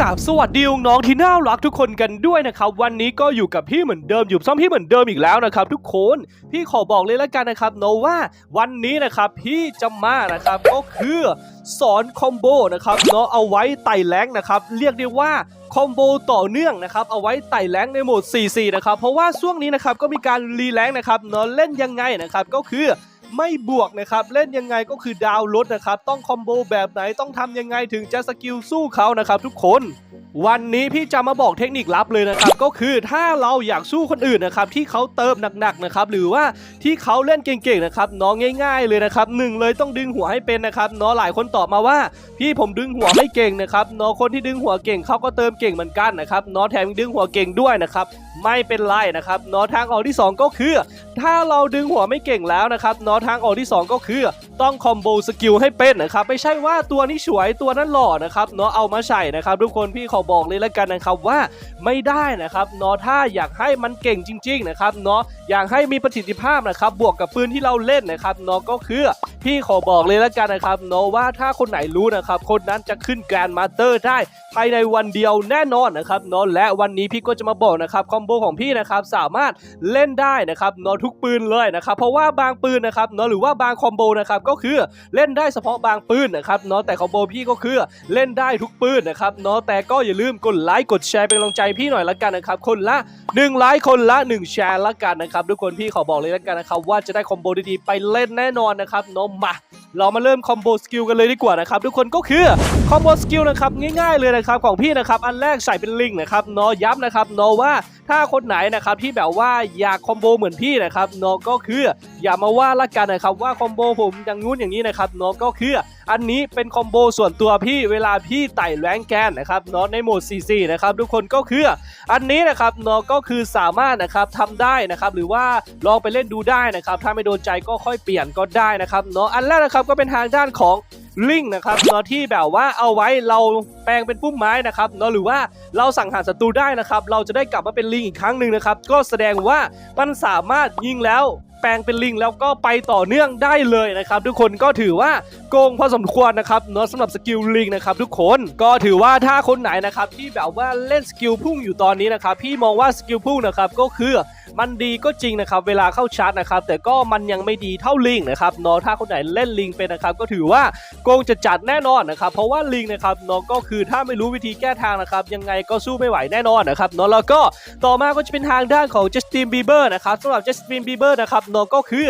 กราบสวัสดีน้องที่น่ารักทุกคนกันด้วยนะครับ วันนี้ก็อยู่กับพี่เหมือนเดิมอยู่ซ้อมพี่เหมือนเดิมอีกแล้วนะครับ ทุกคนพี่ขอบอกเลยแล้วกันนะครับโนว่าวันนี้นะครับพี่จะมานะครับก็คือสอนคอมโบนะครับเนาะเอาไว้ไต่แรงนะครับ เรียกได้ว่าคอมโบต่อเนื่องนะครับเอาไว้ไต่แรงในโหมด 4-4 นะครับเพราะว่าช่วงนี้นะครับก็มีการรีแรงนะครับเนาะเล่นยังไงนะครับก็คือ ไม่บวกนะครับ เล่นยังไงก็คือดาวลดนะครับ ต้องคอมโบแบบไหนต้องทำยังไงถึงจะสกิลสู้เขานะครับ ทุกคน วันนี้พี่จะมาบอกเทคนิคลับเลยนะครับ ก็คือถ้าเราอยากสู้คนอื่นนะครับ ที่เขาเติมหนักๆนะครับหรือว่าที่เขาเล่นเก่งๆนะครับน้องง่าย ๆ เลยนะครับหนึ่งเลยต้องดึงหัวให้เป็นนะครับน้องหลายคนตอบมาว่า พี่ผมดึงหัวไม่เก่งนะครับน้องคนที่ดึงหัวเก่งเขาก็เติมเก่งเหมือนกันนะครับน้องแถมดึงหัวเก่งด้วยนะครับไม่เป็นไรนะครับน้องทางออกที่สองก็คือ ถ้าเราดึงหัวไม่เก่งแล้วนะครับเนาะทางออกที่ 2 ก็คือต้องคอมโบสกิลให้เป็นนะครับไม่ใช่ว่าตัวนี้สวยตัวนั้นหล่อนะครับเนาะเอามาใส่นะครับทุกคนพี่ขอบอกเลยแล้วกันนะครับว่าไม่ได้นะครับเนาะถ้าอยากให้มันเก่งจริง ๆ นะครับเนาะอยากให้มีประสิทธิภาพนะครับบวกกับปืนที่เราเล่นนะครับเนาะก็คือ พี่ขอบอกเลยแล้วกันนะครับเนาะว่าถ้าคนไหนรู้นะครับ คนนั้นจะขึ้นแกรนมาสเตอร์ได้ภายในวันเดียวแน่นอนนะครับเนาะและวันนี้พี่ก็จะมาบอกนะครับคอมโบของพี่นะครับสามารถเล่นได้นะครับเนาะทุกปืนเลยนะครับเพราะว่าบางปืนนะครับเนาะหรือว่าบางคอมโบนะครับก็คือเล่นได้เฉพาะบางปืนนะครับเนาะแต่คอมโบพี่ก็คือเล่นได้ทุกปืนนะครับเนาะแต่ก็อย่าลืมกดไลค์กดแชร์เป็นกำลังใจพี่หน่อยละกันนะครับคนละ1ไลค์คนละ 1 แชร์ละกันนะครับทุกคนพี่ขอบอกเลยละกันนะครับว่าจะได้คอมโบดีๆไปเล่นแน่นอนนะครับเนาะมา เรามาเริ่มคอมโบสกิลกันเลยดีกว่านะครับทุกคนก็คือคอมโบสกิลนะครับง่ายๆเลยนะครับของพี่นะครับอันแรกใส่เป็นลิงนะครับเนาะย้ำนะครับเนาะว่า ถ้าคนไหนนะครับที่แบบว่าอยากคอมโบเหมือนพี่นะครับเนาะก็คืออย่ามาว่าละกันนะครับว่าคอมโบผมอย่างงู้นอย่างนี้นะครับเนาะก็คืออันนี้เป็นคอมโบส่วนตัวพี่เวลาพี่ไต่แรงแกนนะครับเนาะในโหมด CC นะครับทุกคนก็คืออันนี้นะครับเนาะก็คือสามารถนะครับทำได้นะครับหรือว่าลองไปเล่นดูได้นะครับถ้าไม่โดนใจก็ค่อยเปลี่ยนก็ได้นะครับเนาะอันแรกนะครับก็เป็นทางด้านของ ลิงนะครับเนาะที่แบบว่าเอาไว้เราแปลงเป็นพุ่มไม้นะครับเนาะหรือว่าเราสั่งหารศัตรูได้นะครับ เราจะได้กลับมาเป็นลิงอีกครั้งหนึ่งนะครับ ก็แสดงว่ามันสามารถยิงแล้ว แปลงเป็นลิงแล้วก็ไปต่อเนื่องได้เลยนะครับ ทุกคนก็ถือว่าโกงพอสมควรนะครับเนาะสำหรับสกิลลิงนะครับทุกคนก็ถือว่าถ้าคนไหนนะครับที่แบบว่าเล่นสกิลพุ่งอยู่ตอนนี้นะครับพี่มองว่าสกิลพุ่งนะครับก็คือมันดีก็จริงนะครับเวลาเข้าชาร์จนะครับแต่ก็มันยังไม่ดีเท่าลิงนะครับเนาะถ้าคนไหนเล่นลิงเป็นนะครับก็ถือว่าโกงจะจัดแน่นอนนะครับเพราะว่าลิงนะครับเนาะก็คือถ้าไม่รู้วิธีแก้ทางนะครับยังไงก็สู้ไม่ไหวแน่นอนนะครับเนาะแล้วก็ต่อมาก็จะเป็นทางด้านของ Justin Bieber นะครับสำหรับ Justin Bieber นะครับเนาะก็คือ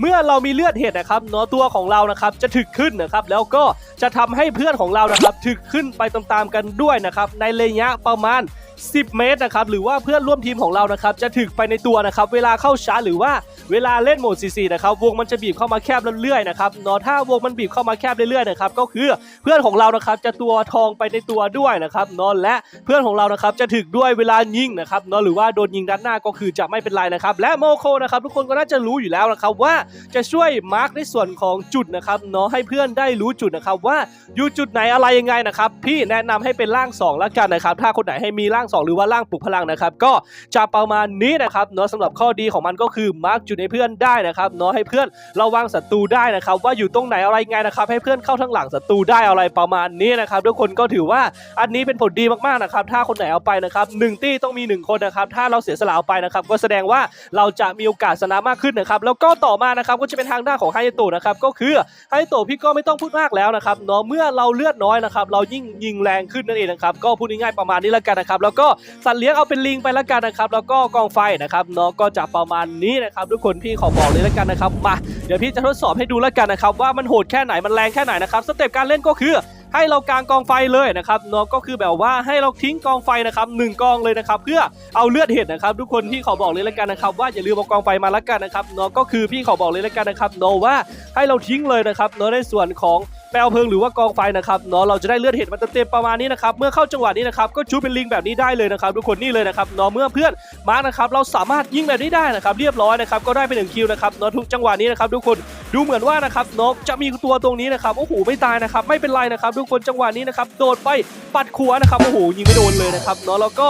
เมื่อเรามีเลือดเห็ดนะครับเนาะตัวของเรานะครับจะถึกขึ้นนะครับแล้วก็จะทำให้เพื่อนของเรานะครับถึกขึ้นไปตามๆกันด้วยนะครับในระยะประมาณ10 เมตรนะครับหรือว่าเพื่อนร่วมทีมของเรานะครับจะถึกไปในตัวนะครับเวลาเข้าชาร์จหรือว่าเวลาเล่นโหมด CC นะครับวงมันจะบีบเข้ามาแคบเรื่อยๆนะครับเนาะถ้าวงมันบีบเข้ามาแคบเรื่อยๆนะครับก็คือเพื่อนของเรานะครับจะตัวทองไปในตัวด้วยนะครับเนาะและเพื่อนของเรานะครับจะถึกด้วยเวลายิงนะครับเนาะหรือว่าโดนยิงด้านหน้าก็คือจะไม่เป็นไรนะครับและโมโคนะครับทุกคนก็น่าจะรู้อยู่แล้วนะครับว่าจะช่วยมาร์กในส่วนของจุดนะครับเนาะให้เพื่อนได้รู้จุดนะครับว่าอยู่จุดไหนอะไรยังไงนะครับพี่แนะนำให้เป็นร่างสองแล้วกันนะครับถ้าคนไหนให้มีร่างสองหรือว่าร่างปลุกพลังนะครับก็จะประมาณนี้นะครับเนาะสำหรับข้อดีของมันก็คือมาร์กจุดให้เพื่อนได้นะครับเนาะให้เพื่อนระวังศัตรูได้นะครับว่าอยู่ตรงไหนอะไรไงนะครับให้เพื่อนเข้าทางหลังศัตรูได้อะไรประมาณนี้นะครับทุกคนก็ถือว่าอันนี้เป็นผลดีมากๆนะครับถ้าคนไหนเอาไปนะครับหนึ่งตี้ต้องมีหนึ่งคนนะครับถ้าเราเสียสละเอาไปนะครับก็แสดงว่าเราจะมีโอกาสชนะมากขึ้นนะครับแล้วก็ต่อมานะครับก็จะเป็นทางด้านของไฮโตะนะครับก็คือไฮโตะพี่ก็ไม่ต้องพูดมากแล้วนะครับเนาะเมื่อเราเลือดน้อยนะครับเรายิ่งยิงแรงขึ้นนั่นเองนะครับก็พูดง่ายๆประมาณนี้แล้วกันนะครับแล้วก็สัตว์เลี้ยงเอาเป็นลิงไปแล้วกันนะครับ แล้วก็กองไฟนะครับเนาะก็จะประมาณนี้นะครับทุกคนพี่ขอบอกเลยแล้วกันนะครับมาเดี๋ยวพี่จะทดสอบให้ดูแล้วกันนะครับว่ามันโหดแค่ไหนมันแรงแค่ไหนนะครับสเต็ปการเล่นก็คือให้เรากางกองไฟเลยนะครับเนาะก็คือแบบว่าให้เราทิ้งกองไฟนะครับหนึ่งกองเลยนะครับ เพื่อเอาเลือดเห็ดนะครับทุกคนพี่ขอบอกเลยแล้วกันนะครับ ว่าอย่าลืมเอากองไฟมาแล้วกันนะครับเนาะก็คือพี่ขอบอกเลยแล้วกันนะครับเนาะว่าให้เราทิ้งเลยนะครับเนาะในส่วนของ แปลวเพลิงหรือว่ากองไฟนะครับเนาะเราจะได้เลือดเห็ดมาเต็มๆประมาณนี้นะครับเมื่อเข้าจังหวะนี้นะครับก็ชูเป็นลิงแบบนี้ได้เลยนะครับทุกคนนี่เลยนะครับเนาะเมื่อเพื่อนมาร์กนะครับเราสามารถยิงแบบนี้ได้นะครับเรียบร้อยนะครับก็ได้ไปหนึ่งคิวนะครับเนาะทุกจังหวะนี้นะครับทุกคนดูเหมือนว่านะครับเนาะจะมีตัวตรงนี้นะครับโอ้โหไม่ตายนะครับไม่เป็นไรนะครับทุกคนจังหวะนี้นะครับโดดไปปัดขวานะครับโอ้โหยิงไม่โดนเลยนะครับเนาะแล้วก็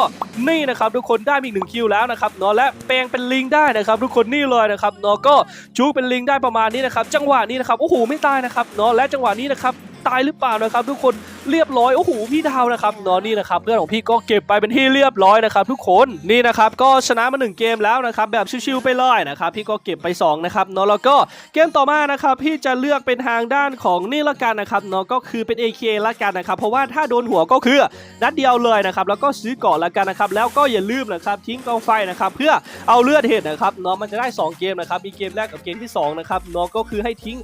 นี่นะครับทุกคนได้มีอีกหนึ่งคิวแล้วนะครับเนาะและแปลงเป็นลิงได้นะครับ ทุกคนนี่เลยนะครับเนาะก็ชูเป็นลิงได้ประมาณนี้นะครับจังหวะนี้นะครับโอ้โหไม่ตายนะครับเนาะและจังหวะนี้นะครับ ตายหรือเปล่านะครับ ทุกคนเรียบร้อยโอ้โหพี่ดาวนะครับเนาะนี่นะครับเพื่อนของพี่ก็เก็บไปเป็นที่เรียบร้อยนะครับ ทุกคนนี่นะครับก็ชนะมาหนึ่งเกมแล้วนะครับแบบชิวๆไปเลยนะครับพี่ก็เก็บไปสองนะครับเนาะแล้วก็เกมต่อมานะครับพี่จะเลือกเป็นทางด้านของนี่ละกันนะครับเนาะก็คือเป็น AK ละกันนะครับเพราะว่าถ้าโดนหัวก็คือนัดเดียวเลยนะครับแล้วก็ซื้อเกาะละกันนะครับแล้วก็อย่าลืมนะครับทิ้งกองไฟนะครับเพื่อเอาเลือดเห็ดนะครับเนาะมันจะได้ 2 เกมนะครับมีเกมแรกกับเกมที่2นะครับเนาะก็คือให้ทิ้ง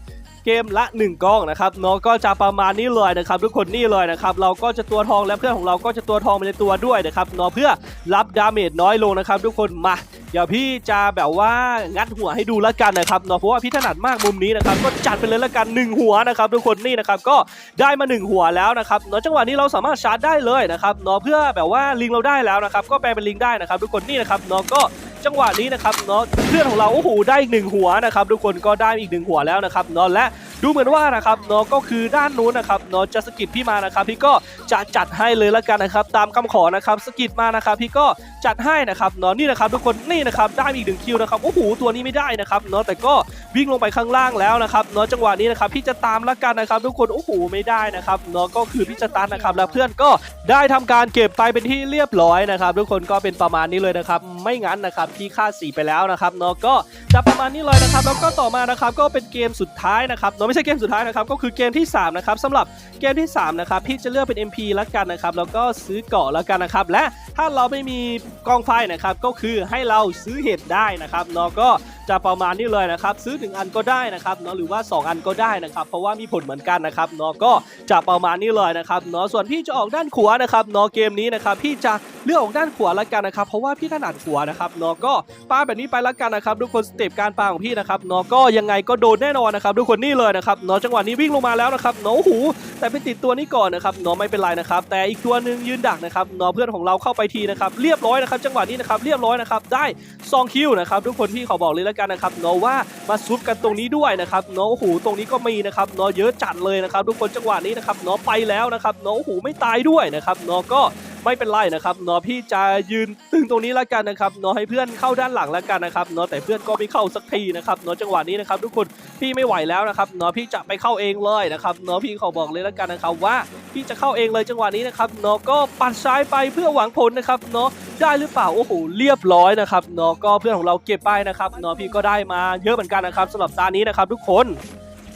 เกมละ 1กล้องนะครับเนาะก็จะประมาณนี้เลยนะครับทุกคนนี่เลยนะครับเราก็จะตัวทองและเพื่อนของเราก็จะตัวทองไปในตัวด้วยนะครับเนาะเพื่อรับดาเมจน้อยลงนะครับ ทุกคนมาเดี๋ยวพี่จะแบบว่างัดหัวให้ดูแล้วกันนะครับเนาะเพราะว่าพี่ถนัดมากมุมนี้นะครับก็จัดไปเลยแล้วกันหนึ่งหัวนะครับทุกคนนี่นะครับก็ได้มาหนึ่งหัวแล้วนะครับเนาะจังหวะนี้เราสามารถชาร์จได้เลยนะครับเนาะเพื่อแบบว่าลิงเราได้แล้วนะครับก็แปลเป็นลิงได้นะครับทุกคนนี่นะครับเนาะก็ จังหวะนี้นะครับเนาะเพื่อนของเราโอ้โหได้อีกหนึ่งหัวนะครับทุกคนก็ได้อีกหนึ่งหัวแล้วนะครับเนาะและ ดูเหมือนว่านะครับเนาะก็คือด้านนู้นนะครับเนาะจะสกิดพี่มานะครับ พี่ก็จะจัดให้เลยละกันนะครับ ตามคำขอนะครับสกิดมานะครับ พี่ก็จัดให้นะครับเนาะนี่นะครับทุกคนนี่นะครับได้อีกหนึ่งคิวนะครับโอ้โหตัวนี้ไม่ได้นะครับเนาะแต่ก็วิ่งลงไปข้างล่างแล้วนะครับเนาะจังหวะนี้นะครับพี่จะตามละกันนะครับ ทุกคนโอ้โหไม่ได้นะครับเนาะก็คือพี่จะตันนะครับแล้วเพื่อนก็ได้ทำการเก็บไปเป็นที่เรียบร้อยนะครับ ทุกคนก็เป็นประมาณนี้เลยนะครับไม่งั้นนะครับพี่ฆ่าสีไปแล้วนะครับเนาะก็จะประมาณนี้เลยนะครับ แล้วก็ต่อมานะครับก็เป็นเกมสุดท้ายนะครับเนาะไม่ใช่เกมสุดท้ายนะครับก็คือเกมที่3นะครับสำหรับเกมที่3นะครับพี่จะเลือกเป็น MP ละกันนะครับแล้วก็ซื้อเกาะละกันนะครับและถ้าเราไม่มีกองไฟนะครับก็คือให้เราซื้อเห็ดได้นะครับเนาะก็ จะประมาณนี้เลยนะครับซื้อหนึ่งอันก็ได้นะครับเนาะหรือว่า 2 อันก็ได้นะครับ เพราะว่ามีผลเหมือนกันนะครับเนาะก็จะประมาณนี้เลยนะครับเนาะส่วนพี่จะออกด้านขวานะครับเนาะเกมนี้นะครับพี่จะเลือกออกด้านขวาละกันนะครับ เพราะว่าพี่ถนัดขวานะครับเนาะก็ปาแบบนี้ไปละกันนะครับทุกคนสเต็ปการปาของพี่นะครับเนาะก็ยังไงก็โดนแน่นอนนะครับทุกคนนี่เลยนะครับเนาะจังหวะนี้วิ่งลงมาแล้วนะครับเนาะโอ้โหแต่ไปติดตัวนี้ก่อนนะครับเนาะไม่เป็นไรนะครับ แต่อีกตัวหนึ่งยืนดักนะครับเนาะเพื่อนของเราเข้าไปทีนะครับเรียบร้อยนะครับจังหวะนี้นะครับเรียบร้อยนะครับได้2คิวนะครับทุกคนพี่ขอบอกเลยล้วกันนะครับเนาะว่ามาซุปกันตรงนี้ด้วยนะครับเนาะโอ้โหตรงนี้ก็มีนะครับเนาะเยอะจัดเลยนะครับทุกคนจังหวะนี้นะครับเนาะไปแล้วนะครับเนาะโอ้โหไม่ตายด้วยนะครับเนาะก็ไม่เป็นไรนะครับเนาะพี่จะยืนตึงตรงนี้แล้วกันนะครับเนาะให้เพื่อนเข้าด้านหลังแล้วกันนะครับเนาะแต่เพื่อนก็ไม่เข้าสักทีนะครับเนาะจังหวะนี้นะครับทุกคนพี่ไม่ไหวแล้วนะครับเนาะพี่จะไปเข้าเองเลยนะครับเนาะพี่ขอบอกเลยแล้วกันนะครับว่าพี่จะเข้าเองเลยจังหวะนี้นะครับเนาะก็ปัดซ้ายไปเพื่อหวังผลนะครับเนาะ ได้หรือเปล่าโอ้โหเรียบร้อยนะครับเนาะก็เพื่อนของเราเก็บไปนะครับเนาะพี่ก็ได้มาเยอะเหมือนกันนะครับสำหรับตานี้นะครับทุกคน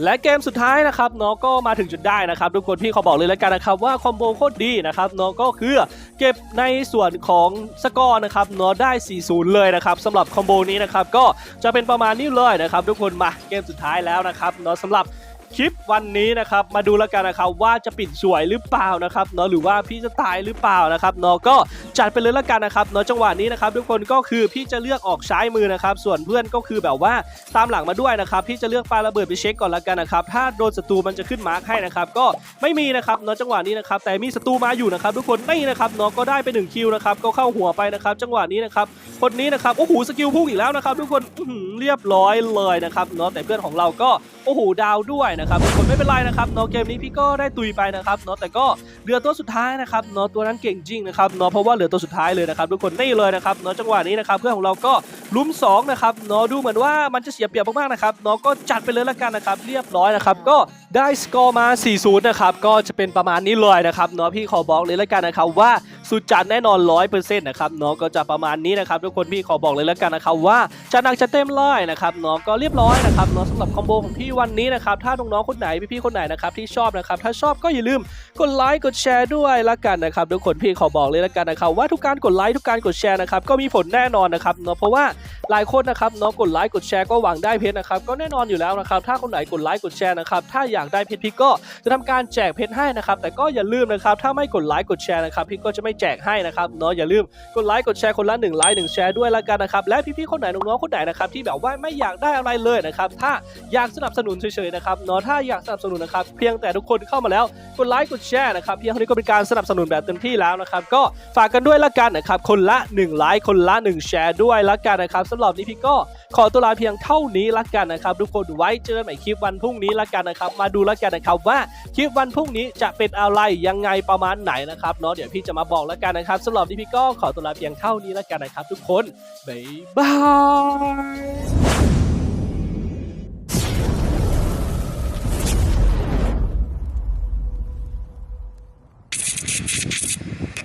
และเกมสุดท้ายนะครับเนาะก็มาถึงจุดได้นะครับ ทุกคนพี่ขอบอกเลยแล้วกันนะครับว่าคอมโบโคตรดีนะครับเนาะก็คือเก็บในส่วนของสกอร์นะครับเนาะได้ 4-0 เลยนะครับสำหรับคอมโบนี้นะครับก็จะเป็นประมาณนี้เลยนะครับทุกคนมาเกมสุดท้ายแล้วนะครับเนาะสำหรับ คลิปวันนี้นะครับมาดูแล้วกันนะครับว่าจะปิดสวยหรือเปล่านะครับเนาะหรือว่าพี่จะตายหรือเปล่านะครับเนาะก็จัดไปเลยแล้วกันนะครับเนาะจังหวะนี้นะครับทุกคนก็คือพี่จะเลือกออกซ้ายมือนะครับส่วนเพื่อนก็คือแบบว่าตามหลังมาด้วยนะครับพี่จะเลือกปาระเบิดไปเช็คก่อนแล้วกันนะครับถ้าโดนศัตรูมันจะขึ้นมาร์คให้นะครับก็ไม่มีนะครับเนาะจังหวะนี้นะครับแต่มีศัตรูมาอยู่นะครับทุกคนนี่นะครับเนาะก็ได้ไปหนึ่งคิวนะครับก็เข้าหัวไปนะครับจังหวะนี้นะครับคนนี้นะครับโอ้โหสกิลพุ่งอีกแล้วนะครับทุกคนเรียบร้อยเลยนะครับเนาะแต่เพื่อนของเราก็โอ้โหดาวด้วยนะครับทุกคนไม่เป็นไรนะครับเนาะเกมนี้พี่ก็ได้ตุยไปนะครับเนาะแต่ก็เหลือตัวสุดท้ายนะครับเนาะตัวนั้นเก่งจริงนะครับเนาะเพราะว่าเหลือตัวสุดท้ายเลยนะครับทุกคนนี่เลยนะครับเนาะจังหวะนี้นะครับเพื่อนของเราก็ลุ้มสองนะครับเนาะดูเหมือนว่ามันจะเสียเปรียบมากๆนะครับเนาะก็จัดไปเลยละกันนะครับเรียบร้อยนะครับก็ได้สกอร์มา4-0นะครับก็จะเป็นประมาณนี้เลยนะครับเนาะพี่ขอบอกเลยละกันนะครับว่า สุดจัดแน่นอน100%นต์นะครับเนาะก็จะประมาณนี้นะครับทุกคนพี่ขอบอกเลยและกันนะครับว่าจะหนักจะเต็มเลยนะครับเนาะก็เรียบร้อยนะครับเนาะสำหรับคอมโบของพี่วันนี้นะครับถ้าน้องๆคนไหนพี่ๆคนไหนนะครับที่ชอบนะครับถ้าชอบก็อย่าลืมกดไลค์กดแชร์ด้วยละกันนะครับทุกคนพี่ขอบอกเลยละกันนะครับว่าทุกการกดไลค์ทุกการกดแชร์นะครับก็มีผลแน่นอนนะครับเนาะเพราะว่าหลายคนนะครับเนาะกดไลค์กดแชร์ก็หวังได้เพชรนะครับก็แน่นอนอยู่แล้วนะครับถ้าคนไหนกดไลค์กดแชร์นะครับถ้าอยากได้เพชรพี่ก็จะทำการแจกเพชรให้นะครับแต่ก็อย่าลืมนะครับถ้าไม่กดไลค์กดแชร์นะครับพี่ก็จะไม่แจกให้นะครับเนาะอย่าลืมกดไลค์กดแชร์คนละ1ไลค์1แชร์ด้วยละกันนะครับและพี่ๆคนไหนน้องๆคนไหนนะครับที่แบบว่าไม่อยากได้อะไรเลยนะครับถ้าอยากสนับสนุนเฉยๆนะครับเนาะถ้าอยากสนับสนุนนะครับเพียงแต่ทุกคนเข้ามาแล้วกดไลค์กดแชร์นะครับเพียงเท่านี้ก็เป็นการสนับสนุนแบบเต็มที่แล้วนะครับก็ฝากกันด้วยละกันนะครับคนละ1ไลค์คนละ1แชร์ด้วยละกันนะครับสำหรับนี้พี่ก็ขอตัวลาเพียงเท่านี้ละกันนะครับทุกคนไว้เจอกันใหม่คลิปวันพรุ่งนี้ละกันนะครับมาดูละกันนะครับว่าคลิปวันพรุ่งนี้จะเป็นอะไรยังไงประมาณไหนนะครับเนาะเดี๋ยวพี่จะมาบอกแล้วกันนะครับสำหรับนี้พี่ก็ขอตัวลาเพียงเท่านี้แล้วกันนะครับ ทุกคนบ๊ายบาย